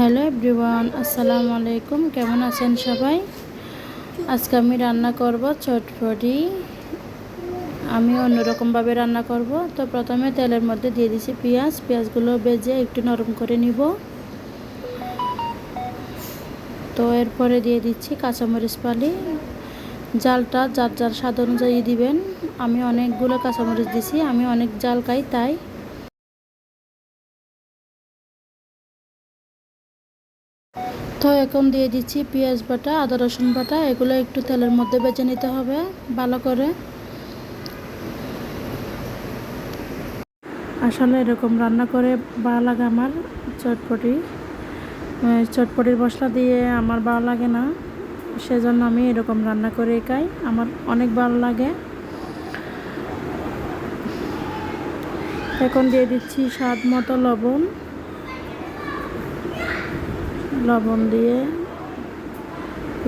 Hello everyone, আসসালামু আলাইকুম। কেমন আছেন সবাই? আজকে আমি রান্না করব চটপটি। আমি অন্যরকমভাবে রান্না করব। তো প্রথমে তেলের মধ্যে দিয়ে দিছি পেঁয়াজ। পেঁয়াজগুলো ভেজে একটু নরম করে নিব। তো এরপরে দিয়ে দিচ্ছি কাঁচামরিচ পালি জালটা যার যার স্বাদ অনুযায়ী দিবেন। আমি অনেকগুলো কাঁচামরিচ দিছি, আমি অনেক জাল খাই তাই। তো এখন দিয়ে দিচ্ছি পেঁয়াজ বাটা, আদা রসুন বাটা, এগুলো একটু তেলের মধ্যে বেজে নিতে হবে ভালো করে। আসলে এরকম রান্না করে ভালো লাগে আমার চটপটি। চটপটির মশলা দিয়ে আমার ভালো লাগে না, সেজন্য আমি এরকম রান্না করে খাই, আমার অনেক ভালো লাগে। এখন দিয়ে দিচ্ছি স্বাদ মতো লবণ। লবণ দিয়ে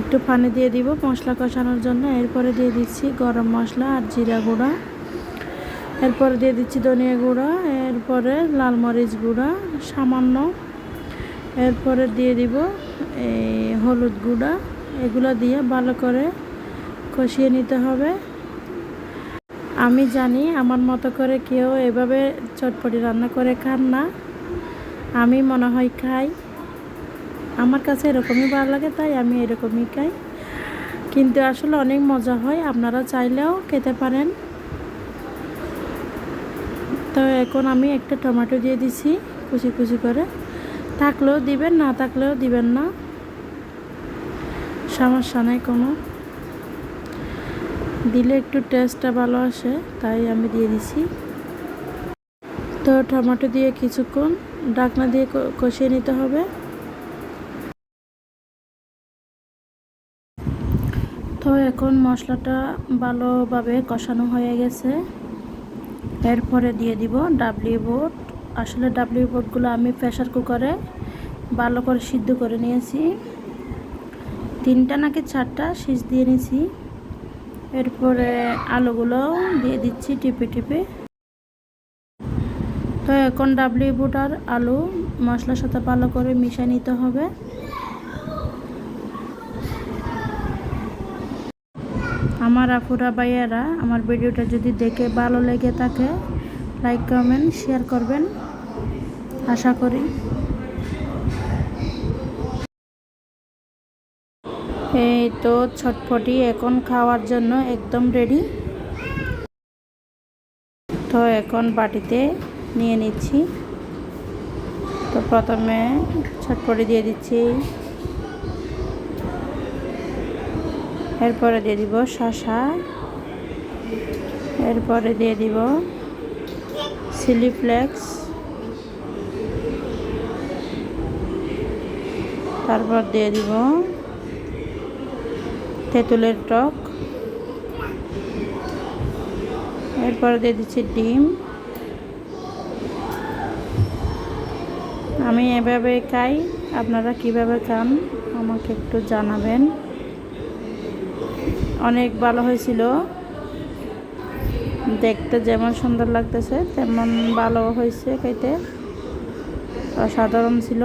একটু পানি দিয়ে দিব, মশলা কষানোর জন্য। এরপরে দিয়ে দিচ্ছি গরম মশলা আর জিরা গুঁড়া। এরপরে দিয়ে দিচ্ছি ধনিয়া গুঁড়া, এরপরে লাল মরিচ গুঁড়া সামান্য। এরপরে দিয়ে দিব এই হলুদ গুঁড়া। এগুলো দিয়ে ভালো করে কষিয়ে নিতে হবে। আমি জানি আমার মতো করে কেউ এভাবে চটপটি রান্না করে খান না। আমি মনে হয় খাই। আমার কাছে এরকমই ভালো লাগে, তাই আমি এরকমই খাই। কিন্তু আসলে অনেক মজা হয় আপনারা চাইলেও খেতে পারেন। তো এখন আমি একটা টমেটো দিয়ে দিছি, কুচি কুচি করে। থাকলেও দিবেন, না থাকলেও দিবেন না। সমস্যা নেই কোনো। দিলে একটু টেস্টটা ভালো আসে, তাই আমি দিয়ে দিছি। তো টমেটো দিয়ে কিছুক্ষণ ডাকনা দিয়ে কষিয়ে নিতে হবে। তো এখন মশলাটা ভালোভাবে কষানো হয়ে গেছে। এরপরে দিয়ে দিব ডাবলি বোট। আসলে ডাবলি বোটগুলো আমি প্রেশার কুকারে ভালো করে সিদ্ধ করে নিয়েছি। তিনটা নাকি চারটা শীষ দিয়ে নিয়েছি। এরপরে আলুগুলো দিয়ে দিচ্ছি টিপে টিপে। তো এখন ডাবলি বুট আর আলু মশলার সাথে ভালো করে মিশিয়ে নিতে হবে। আমার আপুরা ভাইয়ারা আমার ভিডিওটা যদি দেখে ভালো লেগে থাকে লাইক কমেন্ট শেয়ার করবেন। আশা করি। এই তো ছটফটি এখন খাওয়ার জন্য একদম রেডি তো এখন বাটিতে নিয়ে নিচ্ছি। তো প্রথমে ছটফটি দিয়ে দিচ্ছি। এরপরে দিয়ে দিব শশা, এরপরে দিয়ে দিব চিলি ফ্লেক্স, তারপর দিয়ে দিব তেঁতুলের টক, এরপরে দিয়ে দিচ্ছি ডিম। আমি এভাবে খাই, আপনারা কীভাবে খান, আমাকে একটু জানাবেন। অনেক ভালো হয়েছিল। দেখতে যেমন সুন্দর লাগতেছে তেমন ভালো হয়েছে খাইতে অসাধারণ ছিল।